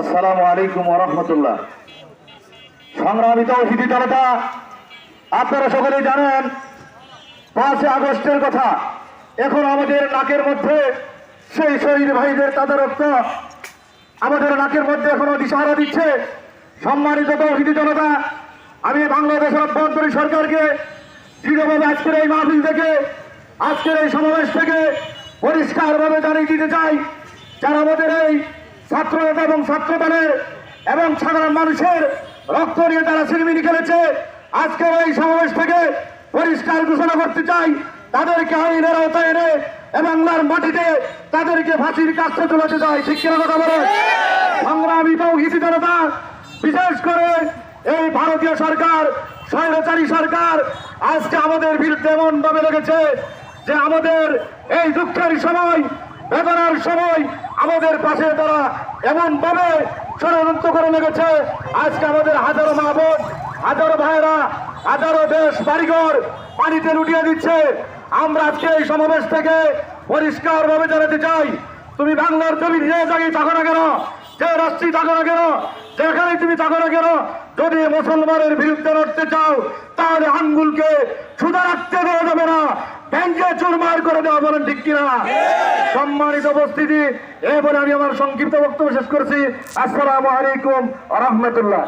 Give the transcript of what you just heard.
আসসালামু আলাইকুম রহমতুল্লাহ। সংগ্রামিত হিদি জনতা, আপনারা সকলেই জানেন, পাঁচই আগস্টের কথা। এখন আমাদের নাকের মধ্যে সেই শহীদ ভাইদের তাদের রক্ত আমাদের নাকের মধ্যে এখনও দিশাহারা দিচ্ছে। সম্মানিত তৌহিদি জনতা, আমি বাংলাদেশের অভ্যন্তরীণ সরকারকে দৃঢ়ভাবে আজকের এই মাহফিল থেকে, আজকের এই সমাবেশ থেকে পরিষ্কারভাবে জানিয়ে দিতে চাই, যারা আমাদের এই ছাত্র এবং ছাত্র দলের এবং সাধারণ মানুষের রক্ত নিয়ে তারা সিনেমিনি খেলেছে। আজকে এই সমাবেশ থেকে পরিষ্কার ঘোষণা করতে চাই, তাদেরকে আইনের আওতায় এনে বাংলার মাটিতে তাদেরকে ফাঁসির কাছে তোলাতে চাই। ঠিক কিনা কথা বলে? সংগ্রামী তৌহিদি জনতা, বিশেষ করে এই ভারতীয় সরকার, স্বৈরাচারী সরকার, আজকে আমাদের বিরুদ্ধে এমন ভাবে লেগেছে যে আমাদের এই দুঃখের সময় বেদনার সময় আমাদের পাশে তারা এমন ভাবে ষড়যন্ত্র করে লেগেছে। আজকে আমাদের হাজারো মা বোন হাজারো ভাইয়েরা, হাজারো দেশ বাড়িঘর পানিতে লুটিয়ে দিচ্ছে। আমরা আজকে এই সমাবেশ থেকে পরিষ্কার ভাবে জানাতে চাই, তুমি বাংলার জমি যে জায়গায় থাকো না কেন? যে রাষ্ট্রী থাকো না কেন? যেখানে তুমি থাকো না কেন? যদি মুসলমানের বিরুদ্ধে লড়তে চাও, তাহলে আঙ্গুলকে সুদা রাখতে দেওয়া যাবে না ব্যাংকে চুরমার করে দেওয়া বলেন ঠিক কিনা? সম্মানিত উপস্থিতি, এরপরে আমি আমার সংক্ষিপ্ত বক্তব্য শেষ করছি। আসসালামু আলাইকুম রহমতুল্লাহ।